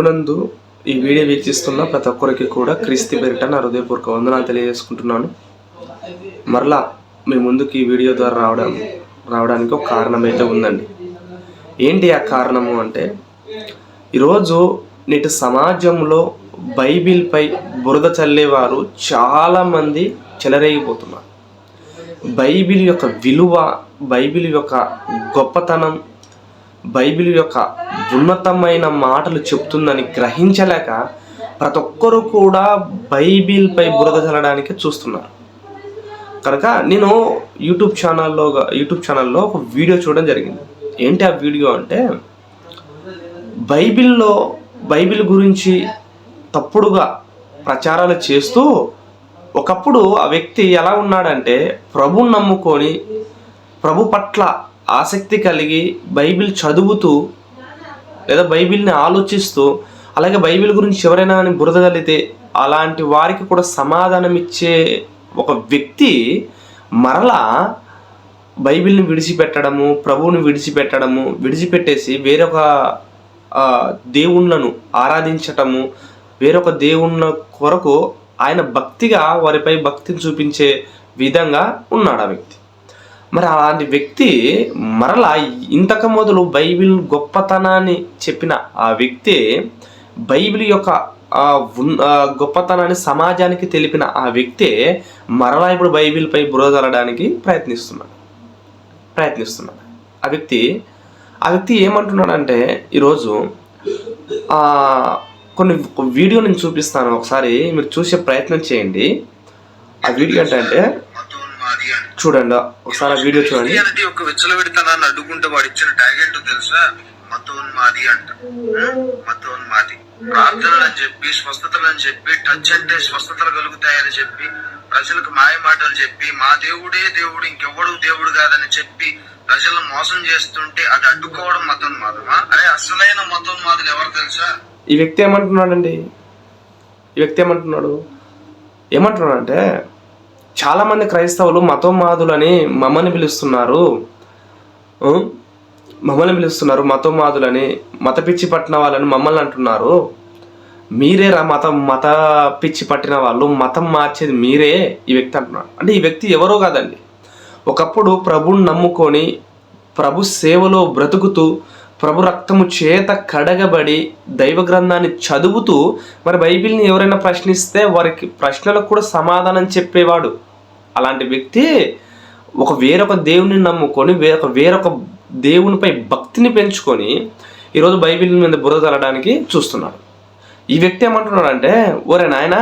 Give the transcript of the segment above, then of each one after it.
ప్రభునందు ఈ వీడియో వీక్షిస్తున్న ప్రతి ఒక్కరికి కూడా క్రీస్తు పేరిట నా హృదయపూర్వక వందనాలు తెలియజేసుకుంటున్నాను. మరలా మీ ముందుకు ఈ వీడియో ద్వారా రావడం రావడానికి ఒక కారణం అయితే ఉందండి. ఏంటి ఆ కారణము అంటే ఈరోజు నేటి సమాజంలో బైబిల్పై బురద చల్లేవారు చాలామంది చెలరేగిపోతున్నారు. బైబిల్ యొక్క విలువ బైబిల్ యొక్క గొప్పతనం బైబిల్ యొక్క ఉన్నతమైన మాటలు చెప్తుందని గ్రహించలేక ప్రతి ఒక్కరూ కూడా బైబిల్పై బురద చల్లడానికి చూస్తున్నారు. కనుక నేను యూట్యూబ్ ఛానల్లో యూట్యూబ్ ఛానల్లో ఒక వీడియో చూడడం జరిగింది. ఏంటి ఆ వీడియో అంటే బైబిల్లో బైబిల్ గురించి తప్పుడుగా ప్రచారాలు చేస్తూ ఒకప్పుడు ఆ వ్యక్తి ఎలా ఉన్నాడంటే ప్రభుని నమ్ముకొని ప్రభు పట్ల ఆసక్తి కలిగి బైబిల్ చదువుతూ లేదా బైబిల్ని ఆలోచిస్తూ అలాగే బైబిల్ గురించి ఎవరైనా అని బురదగలిగితే అలాంటి వారికి కూడా సమాధానం ఇచ్చే ఒక వ్యక్తి మరలా బైబిల్ని విడిచిపెట్టడము ప్రభువుని విడిచిపెట్టడము విడిచిపెట్టేసి వేరొక దేవుళ్ళను ఆరాధించటము వేరొక దేవుళ్ళ కొరకు ఆయన భక్తిగా వారిపై భక్తిని చూపించే విధంగా ఉన్నాడు ఆ వ్యక్తి. మరి అలాంటి వ్యక్తి మరలా ఇంతకు మొదలు బైబిల్ గొప్పతనాన్ని చెప్పిన ఆ వ్యక్తి బైబిల్ యొక్క గొప్పతనాన్ని సమాజానికి తెలిపిన ఆ వ్యక్తి మరలా ఇప్పుడు బైబిల్పై బురదలడానికి ప్రయత్నిస్తున్నాడు. ప్రయత్నిస్తున్నాడు. ఆ వ్యక్తి ఆ వ్యక్తి ఏమంటున్నాడంటే ఈరోజు కొన్ని వీడియో నేను చూపిస్తాను. ఒకసారి మీరు చూసే ప్రయత్నం చేయండి. ఆ వీడియో ఏంటంటే చూడండి ఒకసారి వీడియో చూడండి. అనేది ఒక విచ్చలవిడితనాన్ని అడ్డుకుంటే వాడు ఇచ్చిన ట్యాగ్ ఏంటో తెలుసా? మతోన్మాది అంట. ఉం? మతోన్మాది. ప్రార్థనలు అని చెప్పి స్వస్థతలు అని చెప్పి టచ్ అంటే స్వస్థతలు కలుగుతాయని చెప్పి ప్రజలకు మాయ మాటలు చెప్పి మా దేవుడే దేవుడు ఇంకెవ్వడు దేవుడు కాదని చెప్పి ప్రజలను మోసం చేస్తుంటే అది అడ్డుకోవడం మతోన్మాదమా? అరే అసలైన మతోన్మాదులు ఎవరు తెలుసా? ఈ వ్యక్తి ఏమంటున్నాడండి? ఈ వ్యక్తి ఏమంటున్నాడు? ఏమంటున్నాడంటే చాలామంది క్రైస్తవులు మతోమాదులని మమ్మల్ని పిలుస్తున్నారు. మమ్మల్ని పిలుస్తున్నారు మతోమాదులని మత పిచ్చి పట్టిన వాళ్ళని మమ్మల్ని అంటున్నారు. మీరేరా మతం మత పిచ్చి పట్టిన వాళ్ళు మతం మార్చేది మీరే ఈ వ్యక్తి అంటున్నాడు అంటే ఈ వ్యక్తి ఎవరో కాదండి. ఒకప్పుడు ప్రభుని నమ్ముకొని ప్రభు సేవలో బ్రతుకుతూ ప్రభు రక్తము చేత కడగబడి దైవ గ్రంథాన్ని చదువుతూ మరి బైబిల్ని ఎవరైనా ప్రశ్నిస్తే వారికి ప్రశ్నలకు కూడా సమాధానం చెప్పేవాడు. అలాంటి వ్యక్తి ఒక వేరొక దేవుని నమ్ముకొని వేరొక వేరొక దేవునిపై భక్తిని పెంచుకొని ఈరోజు బైబిల్ మీద బురద తలడానికి చూస్తున్నాడు. ఈ వ్యక్తి ఏమంటున్నాడంటే ఓరే నాయన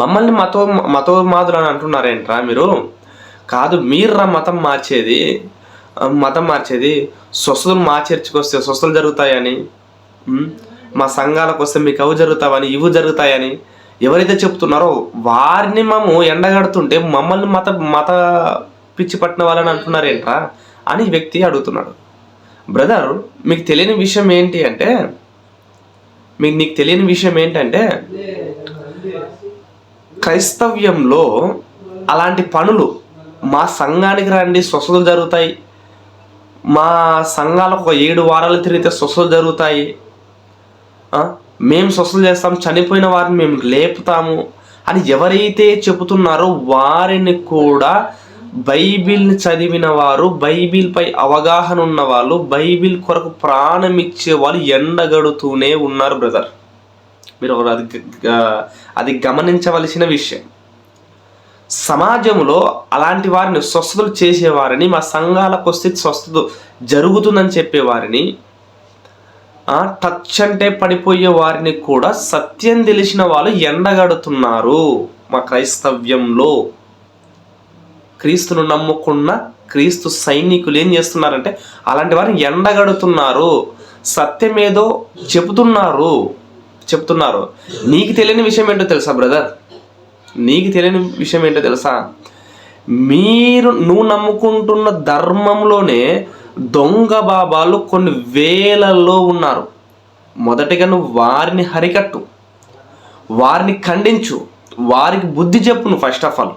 మమ్మల్ని మతో మతోన్మాదులు అని అంటున్నారేంట్రా మీరు? కాదు మీర్రా మతం మార్చేది. మతం మార్చేది. స్వస్థలు మా చర్చికి వస్తే స్వస్థలు జరుగుతాయని మా సంఘాలకు వస్తే మీకు అవి జరుగుతావని ఇవి జరుగుతాయని ఎవరైతే చెప్తున్నారో వారిని మేము ఎండగడుతుంటే మమ్మల్ని మత మత పిచ్చి పట్టిన వాళ్ళని అంటున్నారేంట్రా అని వ్యక్తి అడుగుతున్నాడు. బ్రదర్ మీకు తెలియని విషయం ఏంటి అంటే మీకు నీకు తెలియని విషయం ఏంటంటే క్రైస్తవ్యంలో అలాంటి పనులు మా సంఘానికి రండి స్వస్థతలు జరుగుతాయి. మా సంఘాలకు ఒక ఏడు వారాలు తిరిగితే స్వస్థతలు జరుగుతాయి. మేము స్వస్థతలు చేస్తాం చనిపోయిన వారిని మేము లేపుతాము అని ఎవరైతే చెబుతున్నారో వారిని కూడా బైబిల్ని చదివిన వారు బైబిల్పై అవగాహన ఉన్న వాళ్ళు బైబిల్ కొరకు ప్రాణం ఇచ్చే వాళ్ళు ఎండగడుతూనే ఉన్నారు బ్రదర్. మీరు అది అది గమనించవలసిన విషయం. సమాజంలో అలాంటి వారిని స్వస్థతలు చేసేవారిని మా సంఘాలకు వస్తే స్వస్థత జరుగుతుందని చెప్పేవారిని టచ్ అంటే పడిపోయే వారిని కూడా సత్యం తెలిసిన వాళ్ళు ఎండగడుతున్నారు మా క్రైస్తవ్యంలో. క్రీస్తును నమ్ముకున్న క్రీస్తు సైనికులు ఏం చేస్తున్నారంటే అలాంటి వారిని ఎండగడుతున్నారు సత్యమేదో చెబుతున్నారు చెప్తున్నారు. నీకు తెలియని విషయం ఏంటో తెలుసా బ్రదర్? నీకు తెలియని విషయం ఏంటో తెలుసా? మీరు నువ్వు నమ్ముకుంటున్న ధర్మంలోనే దొంగ బాబాలు కొన్ని వేలల్లో ఉన్నారు. మొదటిగా నువ్వు వారిని హరికట్టు వారిని ఖండించు వారికి బుద్ధి చెప్పు నువ్వు ఫస్ట్ ఆఫ్ ఆల్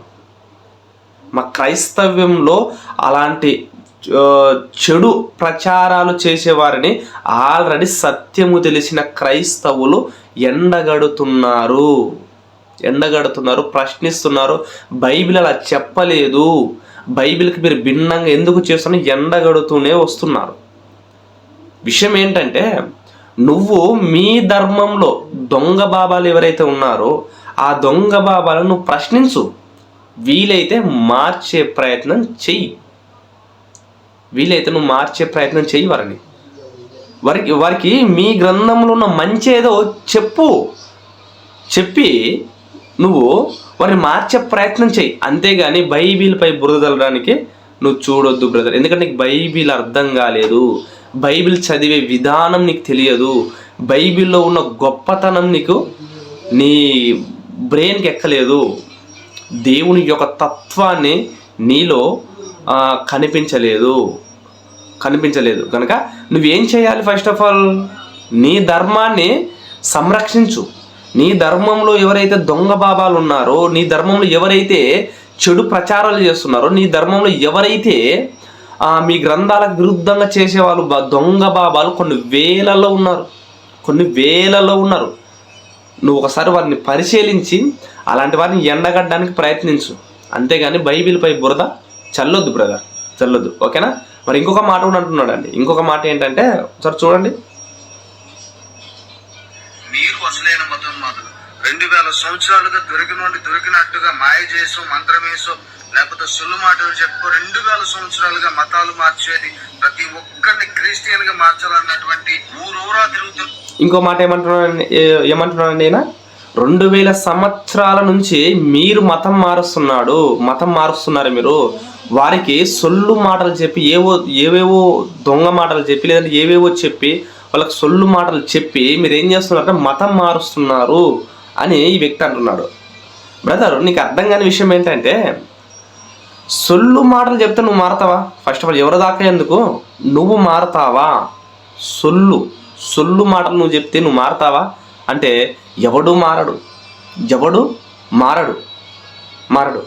మా క్రైస్తవ్యంలో అలాంటి చెడు ప్రచారాలు చేసేవారిని ఆల్రెడీ సత్యము తెలిసిన క్రైస్తవులు ఎండగడుతున్నారు. ఎండగడుతున్నారు ప్రశ్నిస్తున్నారు. బైబిల్ అలా చెప్పలేదు. బైబిల్కి మీరు భిన్నంగా ఎందుకు చేస్తున్నా ఎండగడుతూనే వస్తున్నారు. విషయం ఏంటంటే నువ్వు మీ ధర్మంలో దొంగ బాబాలు ఎవరైతే ఉన్నారో ఆ దొంగ బాబాలను నువ్వు ప్రశ్నించు. వీలైతే మార్చే ప్రయత్నం చెయ్యి. వీలైతే నువ్వు మార్చే ప్రయత్నం చెయ్యి వారిని. వారికి వారికి మీ గ్రంథంలో ఉన్న మంచి ఏదో చెప్పు. చెప్పి నువ్వు వారిని మార్చే ప్రయత్నం చేయి. అంతేగాని బైబిల్పై బురద చల్లడానికి నువ్వు చూడొద్దు బ్రదర్. ఎందుకంటే నీకు బైబిల్ అర్థం కాలేదు. బైబిల్ చదివే విధానం నీకు తెలియదు. బైబిల్లో ఉన్న గొప్పతనం నీకు నీ బ్రెయిన్కి ఎక్కలేదు. దేవుని యొక్క తత్వాన్ని నీలో కనిపించలేదు. కనిపించలేదు. కనుక నువ్వేం చేయాలి ఫస్ట్ ఆఫ్ ఆల్? నీ ధర్మాన్ని సంరక్షించు. నీ ధర్మంలో ఎవరైతే దొంగ బాబాలు ఉన్నారో నీ ధర్మంలో ఎవరైతే చెడు ప్రచారాలు చేస్తున్నారో నీ ధర్మంలో ఎవరైతే మీ గ్రంథాలకు విరుద్ధంగా చేసేవాళ్ళు దొంగ బాబాలు కొన్ని వేలలో ఉన్నారు. కొన్ని వేలలో ఉన్నారు. నువ్వు ఒకసారి వారిని పరిశీలించి అలాంటి వారిని ఎండగట్టడానికి ప్రయత్నించు. అంతేగాని బైబిల్పై బురద చల్లొద్దు బ్రదర్ చల్లొద్దు. ఓకేనా? మరి ఇంకొక మాట కూడా అంటున్నాడండి. ఇంకొక మాట ఏంటంటే ఒకసారి చూడండి. రెండు వేల సంవత్సరాలుగా దొరికిన నుండి దొరికినట్టుగా మాయ చేసో మంత్రమేసో లేకపోతే సొల్లు మాటలు చెప్పుకో రెండు వేల సంవత్సరాలుగా మతాలు మార్చేది ప్రతి ఒక్కరిని క్రిస్టియన్గా మార్చాలన్నటువంటి ఊరూరా తిరుగుతుంది ఇంకో మాట ఏమంటున్నాను ఏమంటున్నాను ఈయన రెండు వేల సంవత్సరాల నుంచి మీరు మతం మారుస్తున్నాడు మతం మారుస్తున్నారు మీరు. వారికి సొల్లు మాటలు చెప్పి ఏవో ఏవేవో దొంగ మాటలు చెప్పి లేదంటే ఏవేవో చెప్పి వాళ్ళకి సొల్లు మాటలు చెప్పి మీరు ఏం చేస్తున్నారంటే మతం మారుస్తున్నారు. అని ఈ వ్యక్తి అంటున్నాడు. బ్రదర్ నీకు అర్థం కాని విషయం ఏంటంటే సొల్లు మాటలు చెప్తే నువ్వు మారతావా? ఫస్ట్ ఆఫ్ ఆల్ ఎవరి దాకా ఎందుకు? నువ్వు మారతావా? సొల్లు సొల్లు మాటలు నువ్వు చెప్తే నువ్వు మారతావా? అంటే ఎవడు మారడు? ఎవడు మారడు? మారడు.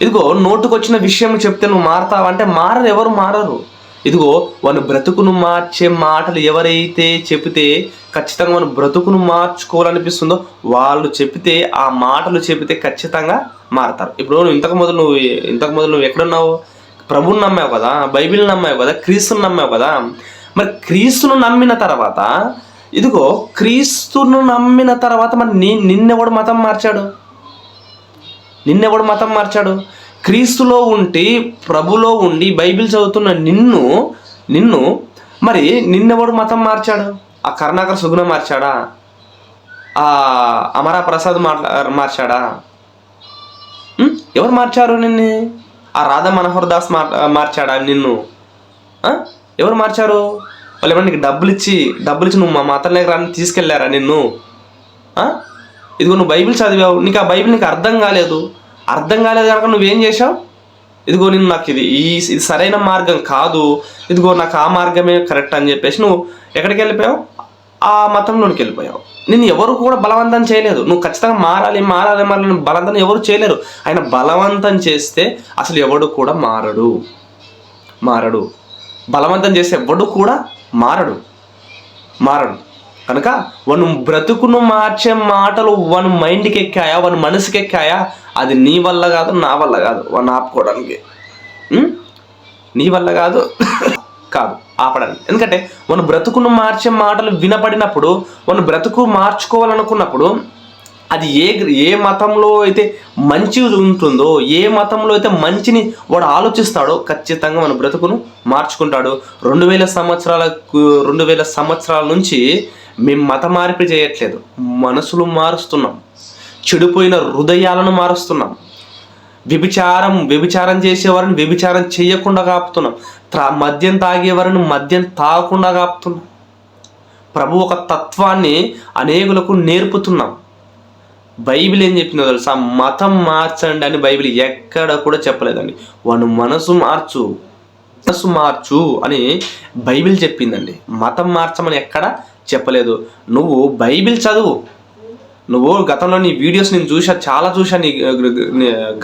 ఇదిగో నోటుకొచ్చిన విషయం చెప్తే నువ్వు మారతావా? అంటే మారరు ఎవరు మారరు? ఇదిగో వాని బ్రతుకును మార్చే మాటలు ఎవరైతే చెబితే ఖచ్చితంగా మన బ్రతుకును మార్చుకోవాలనిపిస్తుందో వాళ్ళు చెబితే ఆ మాటలు చెబితే ఖచ్చితంగా మారతారు. ఇప్పుడు నువ్వు ఇంతకు మొదలు నువ్వు ఇంతకు మొదలు నువ్వు ఎక్కడున్నావు? ప్రభుని నమ్మావు కదా బైబిల్ని నమ్మావు కదా క్రీస్తుని నమ్మావు కదా. మరి క్రీస్తును నమ్మిన తర్వాత ఇదిగో క్రీస్తును నమ్మిన తర్వాత మరి నీ నిన్నెవడు మతం మార్చాడు? నిన్నెవడు మతం మార్చాడు? క్రీస్తులో ఉండి ప్రభులో ఉండి బైబిల్ చదువుతున్న నిన్ను నిన్ను మరి నిన్నెవడు మతం మార్చాడు? ఆ కరుణాకర్ సుగుణ మార్చాడా? ఆ అమరా ప్రసాద్ మాట్లా మార్చాడా? ఎవరు మార్చారు నిన్ను? ఆ రాధా మనోహర్ దాస్ మార్ మార్చాడా నిన్ను? ఎవరు మార్చారు? వాళ్ళు ఏమన్నా నీకు డబ్బులు ఇచ్చి డబ్బులు ఇచ్చి నువ్వు మా మతంలోకి దగ్గర తీసుకెళ్ళారా నిన్ను? ఇదిగో నువ్వు బైబిల్ చదివావు నీకు ఆ బైబిల్ నీకు అర్థం కాలేదు. అర్థం కాలేదు కనుక నువ్వేం చేసావు ఇదిగో నేను నాకు ఇది ఈ ఇది సరైన మార్గం కాదు. ఇదిగో నాకు ఆ మార్గమే కరెక్ట్ అని చెప్పేసి నువ్వు ఎక్కడికి వెళ్ళిపోయావు? ఆ మతంలోనికి వెళ్ళిపోయావు. నేను ఎవరు కూడా బలవంతం చేయలేదు. నువ్వు ఖచ్చితంగా మారాలి మారాలి మారాలి బలవంతం ఎవరు చేయలేరు. ఆయన బలవంతం చేస్తే అసలు ఎవడు కూడా మారడు. మారడు. బలవంతం చేస్తే ఎవడు కూడా మారడు. మారడు. కనుక వన్ బ్రతుకును మార్చే మాటలు వన్ మైండ్కి ఎక్కాయా వన్ మనసుకి ఎక్కాయా అది నీ వల్ల కాదు నా వల్ల కాదు. వన్ ఆపుకోవడానికి. నీ వల్ల కాదు. కాదు ఆపడానికి. ఎందుకంటే మన బ్రతుకును మార్చే మాటలు వినపడినప్పుడు మన బ్రతుకు మార్చుకోవాలనుకున్నప్పుడు అది ఏ ఏ మతంలో అయితే మంచి ఉంటుందో ఏ మతంలో అయితే మంచిని వాడు ఆలోచిస్తాడో ఖచ్చితంగా మన బ్రతుకును మార్చుకుంటాడు. రెండు వేల సంవత్సరాలకు రెండు వేల సంవత్సరాల నుంచి మేము మత మార్పిడి చేయట్లేదు. మనసులు మారుస్తున్నాం. చెడిపోయిన హృదయాలను మారుస్తున్నాం. వ్యభిచారం వ్యభిచారం చేసేవారిని వ్యభిచారం చేయకుండా కాపుతున్నాం. త్రా మద్యం తాగేవారిని మద్యం తాగకుండా కాపుతున్నాం. ప్రభు ఒక తత్వాన్ని అనేకులకు నేర్పుతున్నాం. బైబిల్ ఏం చెప్పిందో తెలుసా? మతం మార్చండి అని బైబిల్ ఎక్కడ కూడా చెప్పలేదండి. వాడు మనసు మార్చు మనసు మార్చు అని బైబిల్ చెప్పిందండి. మతం మార్చమని ఎక్కడ? చెప్పలేదు. నువ్వు బైబిల్ చదువు. నువ్వు గతంలో నీ వీడియోస్ నేను చూసా చాలా చూశాను నీ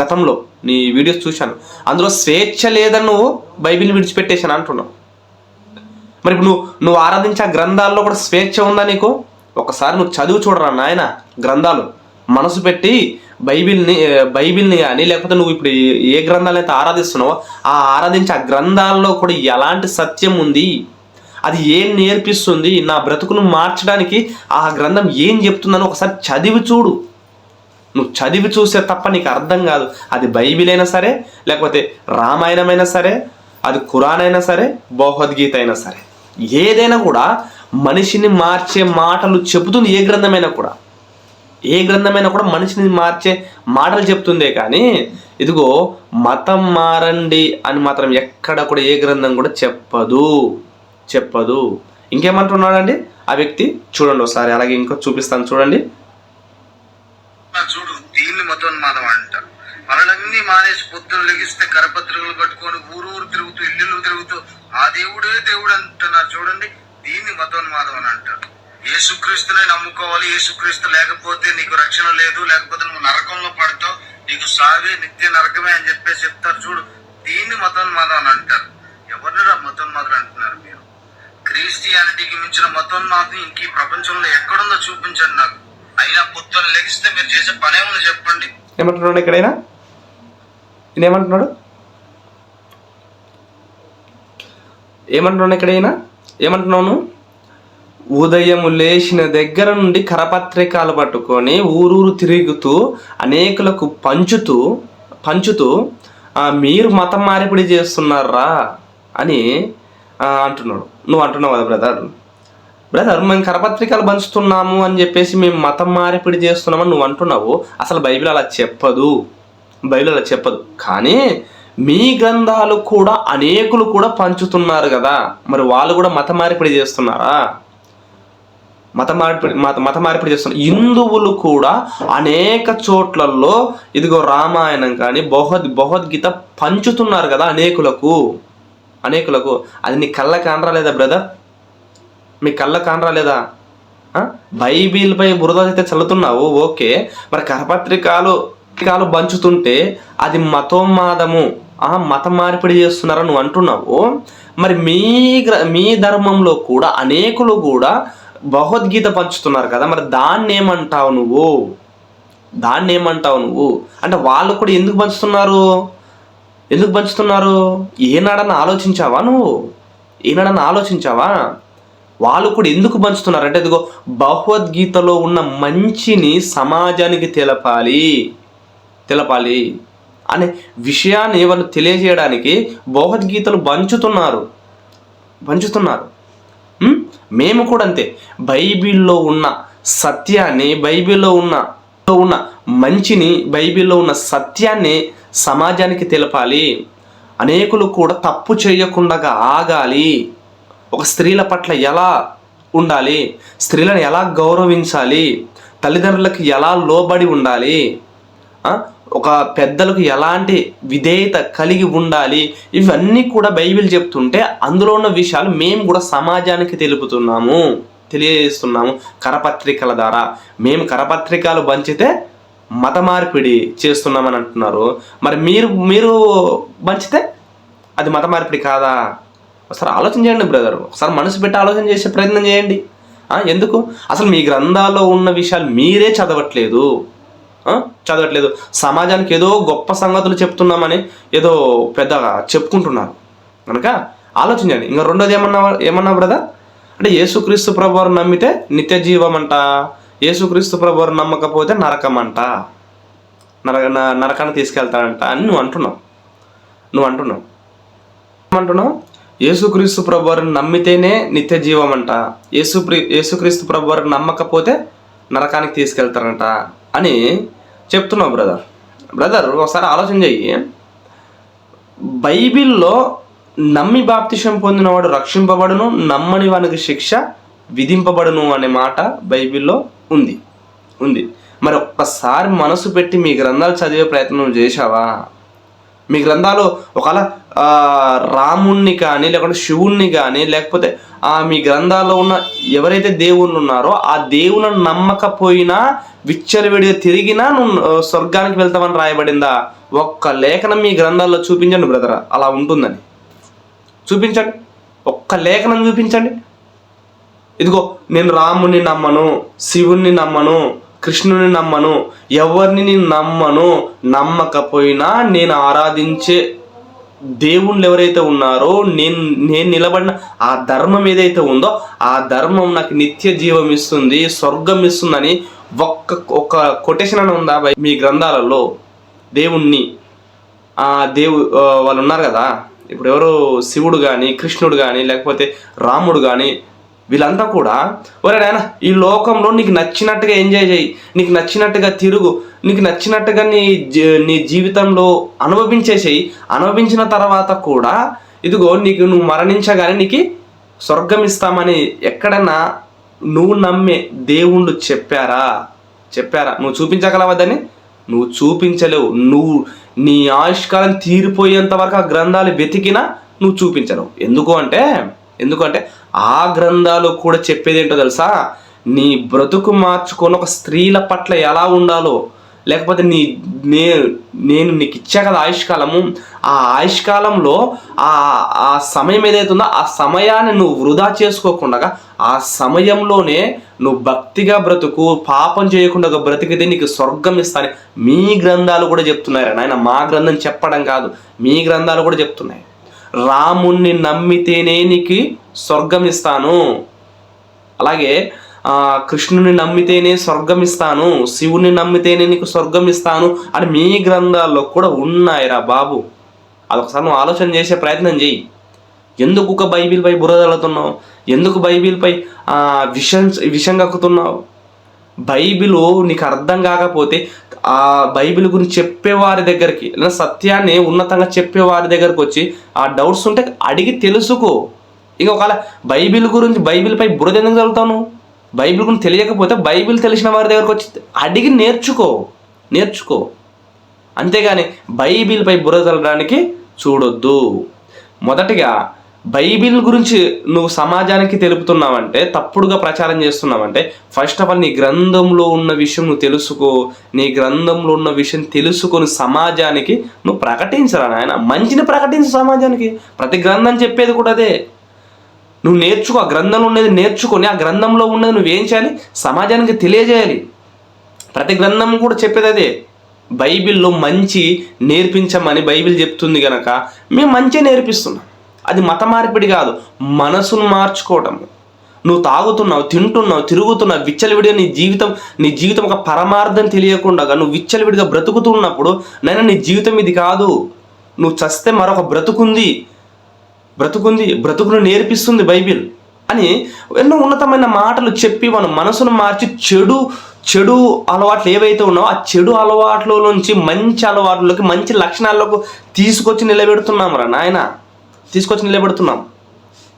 గతంలో. నీ వీడియోస్ చూశాను. అందులో స్వేచ్ఛ లేదని నువ్వు బైబిల్ విడిచిపెట్టేశాను అంటున్నావు. మరి ఇప్పుడు నువ్వు నువ్వు ఆరాధించే గ్రంథాల్లో కూడా స్వేచ్ఛ ఉందా నీకు? ఒకసారి నువ్వు చదువు చూడరా నాయన గ్రంథాలు. మనసు పెట్టి బైబిల్ని బైబిల్ని కానీ లేకపోతే నువ్వు ఇప్పుడు ఏ- ఏ గ్రంథాలు అయితే ఆరాధిస్తున్నావో ఆ ఆరాధించే ఆ గ్రంథాల్లో కూడా ఎలాంటి సత్యం ఉంది? అది ఏం నేర్పిస్తుంది? నా బ్రతుకును మార్చడానికి ఆ గ్రంథం ఏం చెప్తుందని ఒకసారి చదివి చూడు. నువ్వు చదివి చూసే తప్ప నీకు అర్థం కాదు. అది బైబిల్ అయినా సరే లేకపోతే రామాయణమైనా సరే అది ఖురాన్ అయినా సరే భగవద్గీత అయినా సరే. ఏదైనా కూడా మనిషిని మార్చే మాటలు చెబుతుంది ఏ గ్రంథమైనా కూడా. ఏ గ్రంథమైనా కూడా మనిషిని మార్చే మాటలు చెప్తుందే కానీ ఇదిగో మతం మారండి అని మాత్రం ఎక్కడ కూడా ఏ గ్రంథం కూడా చెప్పదు. చెప్పదు. ఇంకేమంటున్నాడండి? ఆ వ్యక్తి చూడండి ఒకసారి అలాగే ఇంకో చూపిస్తాను చూడండి. చూడు దీన్ని మతోన్మాదం అంటారు మనలన్నీ మానేసి పొద్దున లెగిస్తే కరపత్రికలు పట్టుకొని ఊరు ఊరు తిరుగుతూ ఇల్లు తిరుగుతూ ఆ దేవుడే దేవుడు అంటున్నారు చూడండి. దీన్ని మతోన్మాదం అని అంటారు యేసుక్రీస్తునే నమ్ముకోవాలి యేసుక్రీస్తు లేకపోతే నీకు రక్షణ లేదు లేకపోతే నువ్వు నరకంలో పడతావు నీకు సావే నిత్య నరకమే అని చెప్పేసి చెప్తారు చూడు. దీన్ని మతోన్మాదం అని అంటారు ఎవరిని మతోన్మాదులు అంటున్నారు మీరు? క్రిస్టియానిటీకి మించిన మతోన్మాదం ఇంక ఈ ప్రపంచంలో ఎక్కడుందో చూపించండి నాకు. అయినా పొద్దున్న లెగిస్తే మీరు చేసే పనే ఉంది చెప్పండి. ఏమంటున్నాడు ఎక్కడైనా? ఈయన ఏమంటున్నాడు? ఏమంటున్నాడు ఏమంటున్నాను? ఉదయం లేచిన దగ్గర నుండి కరపత్రికలు పట్టుకొని ఊరూరు తిరుగుతూ అనేకులకు పంచుతూ పంచుతూ మీరు మతం మార్పిడి చేస్తున్నారా? అని అంటున్నాడు. నువ్వు అంటున్నావు కదా బ్రదర్ బ్రదర్ మేము కరపత్రికలు పంచుతున్నాము అని చెప్పేసి మేము మతం మార్పిడి చేస్తున్నామని నువ్వు అంటున్నావు. అసలు బైబిల్ అలా చెప్పదు. బైబిల్ అలా చెప్పదు. కానీ మీ గ్రంథాలు కూడా అనేకులు కూడా పంచుతున్నారు కదా. మరి వాళ్ళు కూడా మత మార్పిడి చేస్తున్నారా? మత మార్పిడి మత మత మార్పిడి చేస్తున్నారు హిందువులు కూడా అనేక చోట్లలో ఇదిగో రామాయణం కానీ భగవద్ భగవద్గీత పంచుతున్నారు కదా అనేకులకు. అనేకులకు అది నీ కళ్ళ కానరా లేదా బ్రదర్ మీ కళ్ళ కానరా లేదా? బైబిల్పై బురద అయితే చల్లుతున్నావు ఓకే. మరి కరపత్రికలు పత్రికలు పంచుతుంటే అది మతోన్మాదము మత మార్పిడి చేస్తున్నారని నువ్వు అంటున్నావు. మరి మీ గ్ర- మీ ధర్మంలో కూడా అనేకులు కూడా భగవద్గీత పంచుతున్నారు కదా మరి దాన్ని ఏమంటావు నువ్వు? దాన్ని ఏమంటావు నువ్వు? అంటే వాళ్ళు కూడా ఎందుకు పంచుతున్నారు? ఎందుకు పంచుతున్నారు? ఏనాడని ఆలోచించావా నువ్వు? ఏనాడని ఆలోచించావా? వాళ్ళు కూడా ఎందుకు పంచుతున్నారు? అంటే ఇదిగో భగవద్గీతలో ఉన్న మంచిని సమాజానికి తెలపాలి. తెలపాలి. అనే విషయాన్ని వాళ్ళు తెలియజేయడానికి భగవద్గీతలు పంచుతున్నారు. పంచుతున్నారు. మేము కూడా అంతే. బైబిల్లో ఉన్న సత్యాన్ని బైబిల్లో ఉన్న ఉన్న మంచిని బైబిల్లో ఉన్న సత్యాన్ని సమాజానికి తెలపాలి. అనేకులు కూడా తప్పు చేయకుండా ఆగాలి. ఒక స్త్రీల పట్ల ఎలా ఉండాలి? స్త్రీలను ఎలా గౌరవించాలి? తల్లిదండ్రులకు ఎలా లోబడి ఉండాలి? ఒక పెద్దలకు ఎలాంటి విధేయత కలిగి ఉండాలి? ఇవన్నీ కూడా బైబిల్ చెప్తుంటే అందులో ఉన్న విషయాలు మేము కూడా సమాజానికి తెలుపుతున్నాము తెలియజేస్తున్నాము కరపత్రికల ద్వారా. మేము కరపత్రికలు పంచితే మత మార్పిడి చేస్తున్నామని అంటున్నారు. మరి మీరు మీరు పంచితే అది మత మార్పిడి కాదా? ఒకసారి ఆలోచన చేయండి బ్రదర్. ఒకసారి మనసు పెట్టి ఆలోచన చేసే ప్రయత్నం చేయండి. ఎందుకు? అసలు మీ గ్రంథాల్లో ఉన్న విషయాలు మీరే చదవట్లేదు. చదవట్లేదు. సమాజానికి ఏదో గొప్ప సంగతులు చెప్తున్నామని ఏదో పెద్దగా చెప్పుకుంటున్నారు. కనుక ఆలోచించండి ఇంకా రెండోది ఏమన్నా ఏమన్నా బ్రదర్? అంటే యేసుక్రీస్తు ప్రభువారు నమ్మితే నిత్య జీవం అంట యేసుక్రీస్తు ప్రభువారు నమ్మకపోతే నరకం అంట నరక న- నరకాన్ని తీసుకెళ్తాడంట అని నువ్వు అంటున్నావు. నువ్వు అంటున్నావు. ఏమంటున్నావు? యేసుక్రీస్తు ప్రభువారిని నమ్మితేనే నిత్య జీవం అంట యేసు యేసుక్రీస్తు ప్రభువారిని నమ్మకపోతే నరకానికి తీసుకెళ్తారంట అని చెప్తున్నావు బ్రదర్. బ్రదర్ ఒకసారి ఆలోచన చెయ్యి. బైబిల్లో నమ్మి బాప్తిషం పొందినవాడు రక్షింపబడును నమ్మని వానికి శిక్ష విధింపబడును అనే మాట బైబిల్లో ఉంది. ఉంది. మరి ఒక్కసారి మనసు పెట్టి మీ గ్రంథాలు చదివే ప్రయత్నం చేశావా? మీ గ్రంథాలు ఒకవేళ రాముణ్ణి కానీ లేకుంటే శివుణ్ణి కానీ లేకపోతే ఆ మీ గ్రంథాల్లో ఉన్న ఎవరైతే దేవుళ్ళు ఉన్నారో ఆ దేవుని నమ్మకపోయినా విచ్చలవిడిగా తిరిగినా నువ్వు స్వర్గానికి వెళ్తామని రాయబడిందా? ఒక్క లేఖనం మీ గ్రంథాల్లో చూపించండి బ్రదర్. అలా ఉంటుందని. చూపించండి. ఒక్క లేఖనం చూపించండి. ఇదిగో నేను రాముని నమ్మను శివుణ్ణి నమ్మను కృష్ణుని నమ్మను ఎవరిని నేను నమ్మను నమ్మకపోయినా నేను ఆరాధించే దేవుళ్ళు ఎవరైతే ఉన్నారో నేను నేను నిలబడిన ఆ ధర్మం ఏదైతే ఉందో ఆ ధర్మం నాకు నిత్య జీవం ఇస్తుంది స్వర్గం ఇస్తుందని ఒక్క ఒక కొటేషన్ అని ఉందా బై- మీ గ్రంథాలలో? దేవుణ్ణి ఆ దేవు వాళ్ళు ఉన్నారు కదా? ఇప్పుడు ఎవరు శివుడు కానీ కృష్ణుడు కానీ లేకపోతే రాముడు కానీ వీళ్ళంతా కూడా ఒరే నాయన ఈ లోకంలో నీకు నచ్చినట్టుగా ఎంజాయ్ చేయి. నీకు నచ్చినట్టుగా తిరుగు. నీకు నచ్చినట్టుగా నీ జీ- నీ జీవితంలో అనుభవించేసేయి అనుభవించిన తర్వాత కూడా ఇదిగో నీకు నువ్వు మరణించగానే నీకు స్వర్గం ఇస్తామని ఎక్కడన్నా నువ్వు నమ్మే దేవుళ్ళు చెప్పారా? చెప్పారా? నువ్వు చూపించగలవద్దని నువ్వు చూపించలేవు. నువ్వు నీ ఆయుష్కాలం తీరిపోయేంత వరకు ఆ గ్రంథాలు వెతికినా నువ్వు చూపించలేవు. ఎందుకు అంటే ఎందుకంటే ఆ గ్రంథాలు కూడా చెప్పేది ఏంటో తెలుసా? నీ బ్రతుకు మార్చుకొని ఒక స్త్రీల పట్ల ఎలా ఉండాలో? లేకపోతే నీ నే నేను నీకు ఇచ్చా కదా ఆయుష్కాలము? ఆ ఆయుష్కాలంలో ఆ ఆ సమయం ఏదైతే ఉందో ఆ సమయాన్ని నువ్వు వృధా చేసుకోకుండా ఆ సమయంలోనే నువ్వు భక్తిగా బ్రతుకు పాపం చేయకుండా బ్రతికితే నీకు స్వర్గం ఇస్తాను మీ గ్రంథాలు కూడా చెప్తున్నాయి నాయన. మా గ్రంథం చెప్పడం కాదు మీ గ్రంథాలు కూడా చెప్తున్నాయి. రాముణ్ణి నమ్మితేనే నీకు స్వర్గం ఇస్తాను అలాగే కృష్ణుని నమ్మితేనే స్వర్గం ఇస్తాను శివుని నమ్మితేనే నీకు స్వర్గం ఇస్తాను అని మీ గ్రంథాల్లో కూడా ఉన్నాయిరా బాబు. అదొకసారి నువ్వు ఆలోచన చేసే ప్రయత్నం చేయి. ఎందుకు ఒక బైబిల్పై బురదలుతున్నావు ఎందుకు బైబిల్పై విషం విషం కక్కుతున్నావు? బైబిల్ నీకు అర్థం కాకపోతే ఆ బైబిల్ గురించి చెప్పేవారి దగ్గరికి లేదా సత్యాన్ని ఉన్నతంగా చెప్పేవారి దగ్గరికి వచ్చి ఆ డౌట్స్ ఉంటే అడిగి తెలుసుకో. ఇంకా ఒకవేళ బైబిల్ గురించి బైబిల్పై బురద ఎందుకు చదువుతాను బైబిల్ గురించి తెలియకపోతే బైబిల్ తెలిసిన వారి దగ్గరకు వచ్చి అడిగి నేర్చుకో. నేర్చుకో. అంతేగాని బైబిల్పై బురద చల్లడానికి చూడొద్దు. మొదటిగా బైబిల్ గురించి నువ్వు సమాజానికి తెలుపుతున్నావంటే తప్పుడుగా ప్రచారం చేస్తున్నావంటే ఫస్ట్ ఆఫ్ ఆల్ నీ గ్రంథంలో ఉన్న విషయం నువ్వు తెలుసుకో. నీ గ్రంథంలో ఉన్న విషయం తెలుసుకొని సమాజానికి నువ్వు ప్రకటించరా నాయన? మంచిని ప్రకటించు సమాజానికి. ప్రతి గ్రంథం చెప్పేది కూడా అదే. నువ్వు నేర్చుకో ఆ గ్రంథంలో ఉండేది నేర్చుకొని ఆ గ్రంథంలో ఉన్నది నువ్వేం చేయాలి? సమాజానికి తెలియజేయాలి. ప్రతి గ్రంథం కూడా చెప్పేది అదే. బైబిల్లో మంచి నేర్పించమని బైబిల్ చెప్తుంది కనుక మేము మంచి నేర్పిస్తున్నాం. అది మత మార్పిడి కాదు. మనసును మార్చుకోవటం. నువ్వు తాగుతున్నావు తింటున్నావు తిరుగుతున్నావు విచ్చలవిడిగా నీ జీవితం నీ జీవితం ఒక పరమార్థం తెలియకుండా నువ్వు విచ్చలవిడిగా బ్రతుకుతున్నప్పుడు నైనా నీ జీవితం ఇది కాదు. నువ్వు చస్తే మరొక బ్రతుకుంది. బ్రతుకుంది బ్రతుకును నేర్పిస్తుంది బైబిల్. అని ఎన్నో ఉన్నతమైన మాటలు చెప్పి మన మనసును మార్చి చెడు చెడు అలవాట్లు ఏవైతే ఉన్నావో ఆ చెడు అలవాట్ల నుంచి మంచి అలవాట్లలోకి మంచి లక్షణాల్లోకి తీసుకొచ్చి నిలబెడుతున్నాం రా నాయనా. తీసుకొచ్చి నిలబెడుతున్నాం.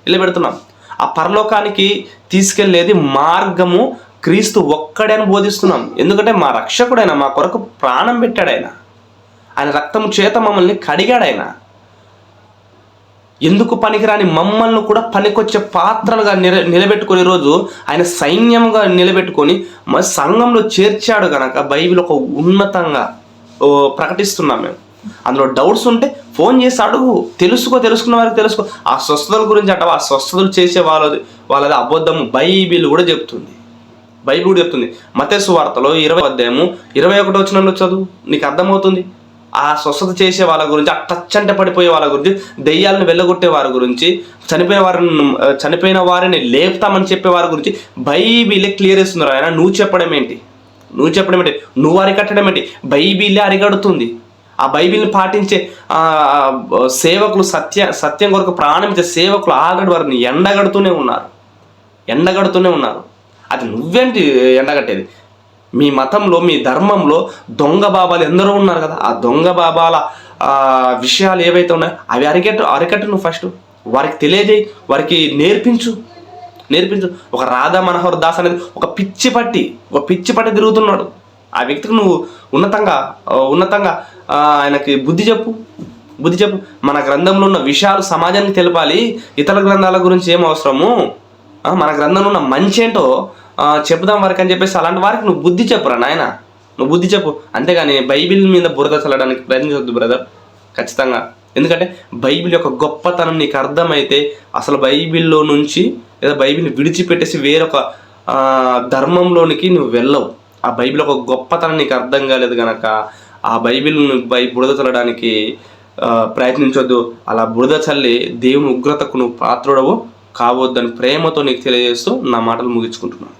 నిలబెడుతున్నాం. ఆ పరలోకానికి తీసుకెళ్ళేది మార్గము క్రీస్తు ఒక్కడే అని బోధిస్తున్నాం. ఎందుకంటే మా రక్షకుడైన మా కొరకు ప్రాణం పెట్టాడు ఆయన ఆయన రక్తము చేత మమ్మల్ని కడిగాడు ఆయన ఎందుకు పనికిరాని మమ్మల్ని కూడా పనికొచ్చే పాత్రలుగా నిల నిలబెట్టుకునే రోజు ఆయన సైన్యంగా నిలబెట్టుకొని మన సంఘంలో చేర్చాడు గనక బైబిల్ ఒక ఉన్నతంగా ప్రకటిస్తున్నాం మేము. అందులో డౌట్స్ ఉంటే ఫోన్ చేసి అడుగు. తెలుసుకో తెలుసుకున్న వారికి తెలుసుకో. ఆ స్వస్థతల గురించి అంటావా? ఆ స్వస్థతలు చేసే వాళ్ళది వాళ్ళది అబద్ధము. బైబిల్ కూడా చెప్తుంది. బైబిల్ కూడా చెప్తుంది. మతేసు వార్తలో ఇరవై అధ్యాయము ఇరవై ఒకటి వచ్చిన చదువు. నీకు అర్థమవుతుంది? ఆ స్వస్థత చేసే వాళ్ళ గురించి ఆ టచ్ అంటే పడిపోయే వాళ్ళ గురించి దెయ్యాలను వెళ్ళగొట్టే వారి గురించి చనిపోయిన వారిని చనిపోయిన వారిని లేపుతామని చెప్పే వారి గురించి బైబిలే క్లియర్ చేస్తున్నారు ఆయన నువ్వు చెప్పడం ఏంటి? నువ్వు చెప్పడం ఏంటి? నువ్వు అరికట్టడం ఏంటి? బైబిలే అరిగడుతుంది ఆ బైబిల్ని పాటించే సేవకులు సత్య సత్యం కొరకు ప్రాణం సేవకులు ఆల్రెడీ వారిని ఎండగడుతూనే ఉన్నారు. ఎండగడుతూనే ఉన్నారు. అది నువ్వేంటి ఎండగట్టేది? మీ మతంలో మీ ధర్మంలో దొంగ బాబాలు ఎందరో ఉన్నారు కదా. ఆ దొంగ బాబాల విషయాలు ఏవైతే ఉన్నాయో అవి అరికట్టు అరికట్టు నువ్వు ఫస్ట్. వారికి తెలియజేయి వారికి నేర్పించు. నేర్పించు. ఒక రాధా మనోహర్ దాస్ అనేది ఒక పిచ్చి పట్టి ఒక పిచ్చి పట్టి తిరుగుతున్నాడు. ఆ వ్యక్తికి నువ్వు ఉన్నతంగా ఉన్నతంగా ఆయనకి బుద్ధి చెప్పు. బుద్ధి చెప్పు. మన గ్రంథంలో ఉన్న విషయాలు సమాజానికి తెలపాలి. ఇతర గ్రంథాల గురించి ఏం అవసరము? మన గ్రంథంలో ఉన్న మంచి ఏంటో చెప్దాం వరకు వారికి అని చెప్పేసి అలాంటి వారికి నువ్వు బుద్ధి చెప్పురా నాయన. నువ్వు బుద్ధి చెప్పు. అంతేగాని బైబిల్ మీద బురద చల్లడానికి ప్రయత్నించవద్దు బ్రదర్. ఖచ్చితంగా. ఎందుకంటే బైబిల్ యొక్క గొప్పతనం నీకు అర్థమైతే అసలు బైబిల్లో నుంచి లేదా బైబిల్ని విడిచిపెట్టేసి వేరొక ధర్మంలోనికి నువ్వు వెళ్ళవు. ఆ బైబిల్ ఒక గొప్పతనం నీకు అర్థం కాలేదు కనుక ఆ బైబిల్ను బై బురద చల్లడానికి ప్రయత్నించొద్దు. అలా బురద చల్లి దేవుని ఉగ్రతకు నువ్వు పాత్రుడవు కావద్దని ప్రేమతో నీకు తెలియజేస్తూ నా మాటలు ముగించుకుంటున్నాను.